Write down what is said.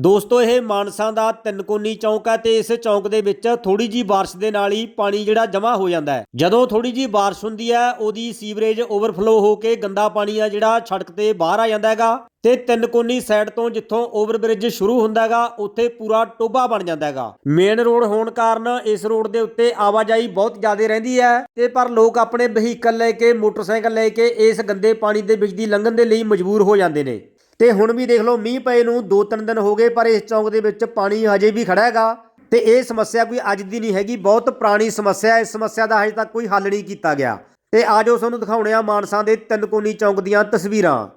ਦੋਸਤੋ, ਇਹ ਮਾਨਸਾ ਦਾ ਤਿੰਨਕੋਨੀ ਚੌਂਕ ਹੈ ਤੇ ਇਸ ਚੌਂਕ ਦੇ ਵਿੱਚ ਥੋੜੀ ਜੀ ਬਾਰਿਸ਼ ਦੇ ਨਾਲ ਹੀ ਪਾਣੀ ਜਿਹੜਾ ਜਮ੍ਹਾਂ ਹੋ ਜਾਂਦਾ ਹੈ। ਜਦੋਂ ਥੋੜੀ ਜੀ ਬਾਰਿਸ਼ ਹੁੰਦੀ ਹੈ, ਉਹਦੀ ਸੀਵਰੇਜ ਓਵਰਫਲੋ ਹੋ ਕੇ ਗੰਦਾ ਪਾਣੀ ਆ ਜਿਹੜਾ ਸੜਕ ਤੇ ਬਾਹਰ ਆ ਜਾਂਦਾ ਹੈਗਾ ਤੇ ਤਿੰਨਕੋਨੀ ਸਾਈਡ ਤੋਂ ਜਿੱਥੋਂ ਓਵਰਬ੍ਰਿਜ ਸ਼ੁਰੂ ਹੁੰਦਾ ਹੈਗਾ, ਉੱਥੇ ਪੂਰਾ ਟੋਭਾ ਬਣ ਜਾਂਦਾ ਹੈਗਾ। ਮੇਨ ਰੋਡ ਹੋਣ ਕਾਰਨ ਇਸ ਰੋਡ ਦੇ ਉੱਤੇ ਆਵਾਜਾਈ ਬਹੁਤ ਜ਼ਿਆਦਾ ਰਹਿੰਦੀ ਹੈ ਤੇ ਪਰ ਲੋਕ ਆਪਣੇ ਵਹੀਕਲ ਲੈ ਕੇ, ਮੋਟਰਸਾਈਕਲ ਲੈ ਕੇ ਇਸ ਗੰਦੇ ਪਾਣੀ ਦੇ ਵਿੱਚ ਦੀ ਲੰਘਣ ਦੇ ਲਈ ਮਜਬੂਰ ਹੋ ਜਾਂਦੇ ਨੇ। ਤੇ ਹੁਣ ਵੀ ਦੇਖ ਲਓ, ਮੀਂਹ ਪਏ ਨੂੰ 2-3 ਦਿਨ ਹੋ ਗਏ, ਪਰ ਇਸ ਚੌਂਕ ਦੇ ਵਿੱਚ ਪਾਣੀ ਹਜੇ ਵੀ ਖੜਾ ਹੈਗਾ। ਤੇ ਇਹ ਸਮੱਸਿਆ ਕੋਈ ਅੱਜ ਦੀ ਨਹੀਂ ਹੈਗੀ, ਬਹੁਤ ਪੁਰਾਣੀ ਸਮੱਸਿਆ ਹੈ। ਇਸ ਸਮੱਸਿਆ ਦਾ ਹਜੇ ਤੱਕ ਕੋਈ ਹੱਲ ਨਹੀਂ ਕੀਤਾ ਗਿਆ। ਤੇ ਆਜੋ ਤੁਹਾਨੂੰ ਦਿਖਾਉਣੇ ਆ ਮਾਨਸਾ ਦੇ ਤਿੰਨਕੋਨੀ ਚੌਂਕ ਦੀਆਂ ਤਸਵੀਰਾਂ।